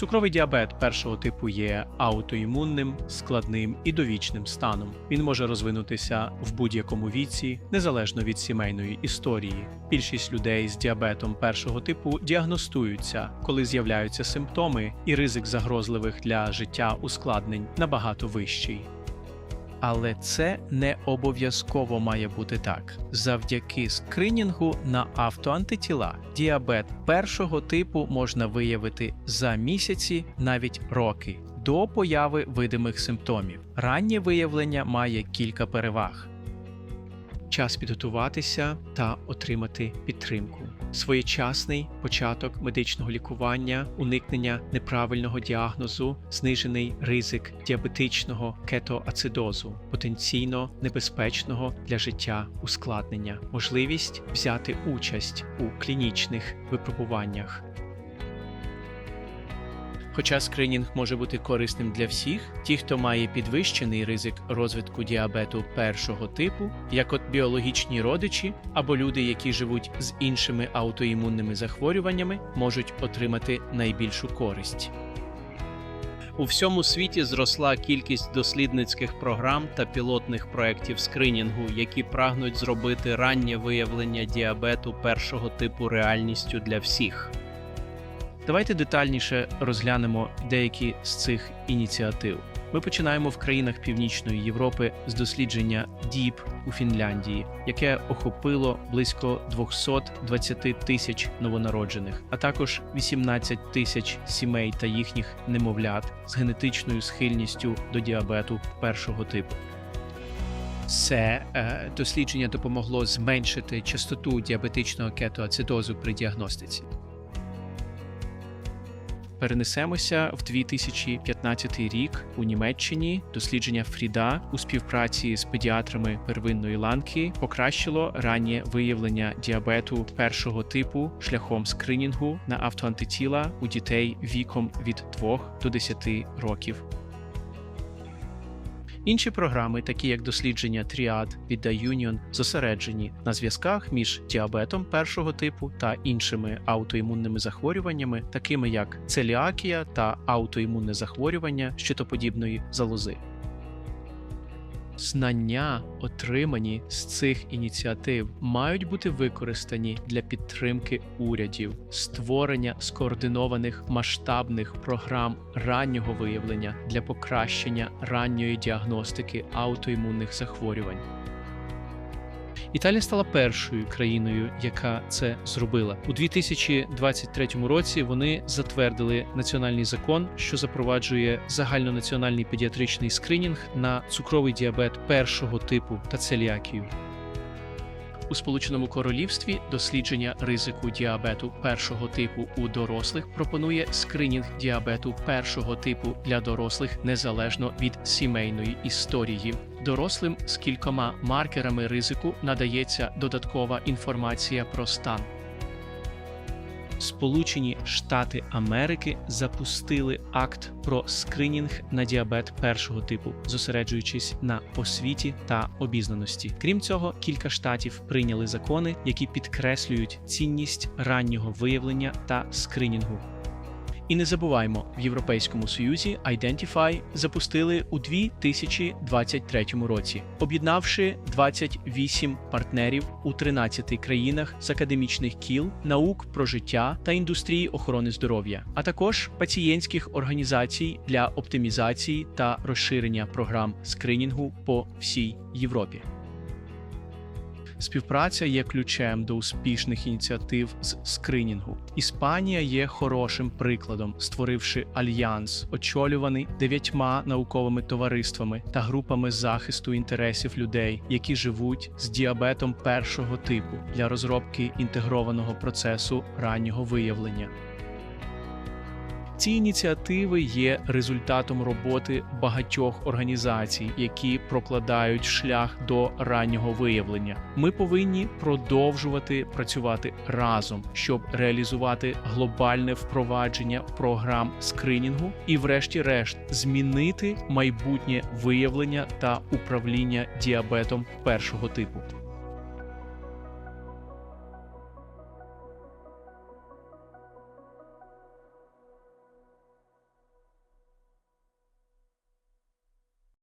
Цукровий діабет першого типу є аутоімунним, складним і довічним станом. Він може розвинутися в будь-якому віці, незалежно від сімейної історії. Більшість людей з діабетом першого типу діагностуються, коли з'являються симптоми, і ризик загрозливих для життя ускладнень набагато вищий. Але це не обов'язково має бути так. Завдяки скринінгу на автоантитіла діабет першого типу можна виявити за місяці, навіть роки, до появи видимих симптомів. Раннє виявлення має кілька переваг. Час підготуватися та отримати підтримку. Своєчасний початок медичного лікування, уникнення неправильного діагнозу, знижений ризик діабетичного кетоацидозу, потенційно небезпечного для життя ускладнення, можливість взяти участь у клінічних випробуваннях. Хоча скринінг може бути корисним для всіх, ті, хто має підвищений ризик розвитку діабету першого типу, як от біологічні родичі або люди, які живуть з іншими аутоімунними захворюваннями, можуть отримати найбільшу користь. У всьому світі зросла кількість дослідницьких програм та пілотних проєктів скринінгу, які прагнуть зробити раннє виявлення діабету першого типу реальністю для всіх. Давайте детальніше розглянемо деякі з цих ініціатив. Ми починаємо в країнах Північної Європи з дослідження ДІП у Фінляндії, яке охопило близько 220 тисяч новонароджених, а також 18 тисяч сімей та їхніх немовлят з генетичною схильністю до діабету першого типу. Це е, дослідження допомогло зменшити частоту діабетичного кетоацидозу при діагностиці. Перенесемося в 2015 рік у Німеччині. Дослідження Фріда у співпраці з педіатрами первинної ланки покращило раннє виявлення діабету першого типу шляхом скринінгу на автоантитіла у дітей віком від 2 до 10 років. Інші програми, такі як дослідження Тріад від The Union, зосереджені на зв'язках між діабетом першого типу та іншими аутоімунними захворюваннями, такими як целіакія та аутоімунне захворювання щитоподібної залози. Знання, отримані з цих ініціатив, мають бути використані для підтримки урядів, створення скоординованих масштабних програм раннього виявлення для покращення ранньої діагностики аутоімунних захворювань. Італія стала першою країною, яка це зробила у 2023 році. Вони затвердили національний закон, що запроваджує загальнонаціональний педіатричний скринінг на цукровий діабет першого типу та целіакію. У Сполученому Королівстві дослідження ризику діабету першого типу у дорослих пропонує скринінг діабету першого типу для дорослих незалежно від сімейної історії. Дорослим з кількома маркерами ризику надається додаткова інформація про стан. Сполучені Штати Америки запустили акт про скринінг на діабет першого типу, зосереджуючись на освіті та обізнаності. Крім цього, кілька штатів прийняли закони, які підкреслюють цінність раннього виявлення та скринінгу. І не забуваймо, в Європейському Союзі Identify запустили у 2023 році, об'єднавши 28 партнерів у 13 країнах з академічних кіл, наук про життя та індустрії охорони здоров'я, а також пацієнтських організацій для оптимізації та розширення програм скринінгу по всій Європі. Співпраця є ключем до успішних ініціатив з скринінгу. Іспанія є хорошим прикладом, створивши альянс, очолюваний дев'ятьма науковими товариствами та групами захисту інтересів людей, які живуть з діабетом першого типу для розробки інтегрованого процесу раннього виявлення. Ці ініціативи є результатом роботи багатьох організацій, які прокладають шлях до раннього виявлення. Ми повинні продовжувати працювати разом, щоб реалізувати глобальне впровадження програм скринінгу і, врешті-решт, змінити майбутнє виявлення та управління діабетом першого типу.